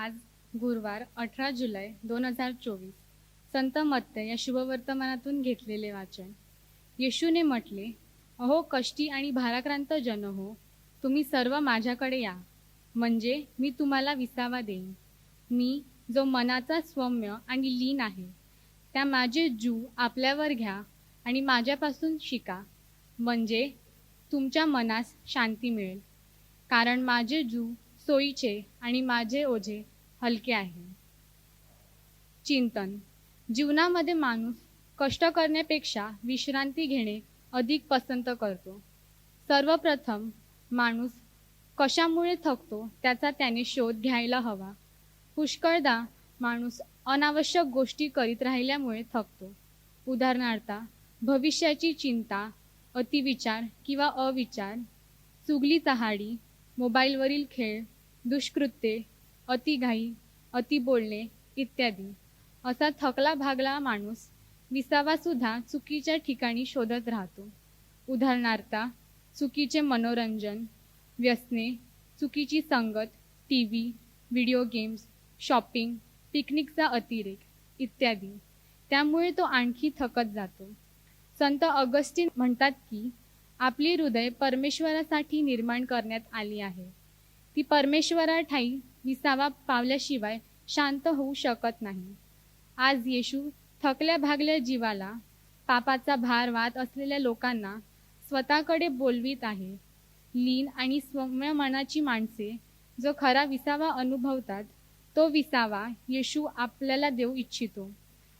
आज गुरुवार अठरा जुलै दोन हजार चोवीस. संत मत्त या शुभवर्तमानातून घेतलेले वाचन. येशूने म्हटले अहो कष्टी आणि भाराक्रांत जन हो तुम्ही सर्व माझ्याकडे या. म्हणजे मी तुम्हाला विसावा देईन. मी जो मनाचा सौम्य आणि लीन आहे त्या माझे जू आपल्यावर घ्या आणि माझ्यापासून शिका. म्हणजे तुमच्या मनास शांती मिळेल. कारण माझे जू सोयीचे आणि माझे ओझे हलके आहे. चिंतन. जीवनामध्ये माणूस कष्ट करण्यापेक्षा विश्रांती घेणे अधिक पसंत करतो. सर्वप्रथम माणूस कशामुळे थकतो त्याचा त्याने शोध घ्यायला हवा. पुष्कळदा माणूस अनावश्यक गोष्टी करीत राहिल्यामुळे थकतो. उदाहरणार्थ भविष्याची चिंता अतिविचार किंवा अविचार चुगली चहाडी मोबाईलवरील खेळ दुष्कृत्ये अतिघाई अति बोलणे इत्यादी. असा थकला भागला माणूस विसावासुद्धा चुकीच्या ठिकाणी शोधत राहतो. उदाहरणार्थ चुकीचे मनोरंजन व्यसने चुकीची संगत T V video games shopping पिकनिकचा अतिरेक इत्यादी. त्यामुळे तो आणखी थकत जातो. संत ऑगस्टिन म्हणतात की आपली हृदय परमेश्वरासाठी निर्माण करण्यात आली आहे. ती परमेश्वराठाई विसावा पावल्याशिवाय शांत होऊ शकत नाही. आज येशू थकल्या भागल्या जीवाला पापाचा भार वाहत असलेल्या लोकांना स्वतःकडे बोलवीत आहे. लीन आणि सौम्य मनाची माणसे जो खरा विसावा अनुभवतात तो विसावा येशू आपल्याला देऊ इच्छितो.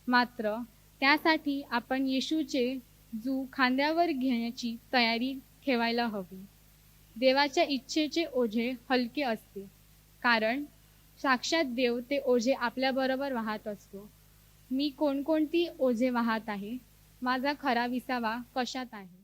मात्र त्यासाठी आपण येशूचे जू खांद्यावर घेण्याची तयारी ठेवायला हवी. देवाच्या इच्छेचे ओझे हलके असते. कारण साक्षात देव ते ओझे आपल्याबरोबर वाहत असतो. मी कोणकोणती ओझे वाहत आहे? माझा खरा विसावा कशात आहे?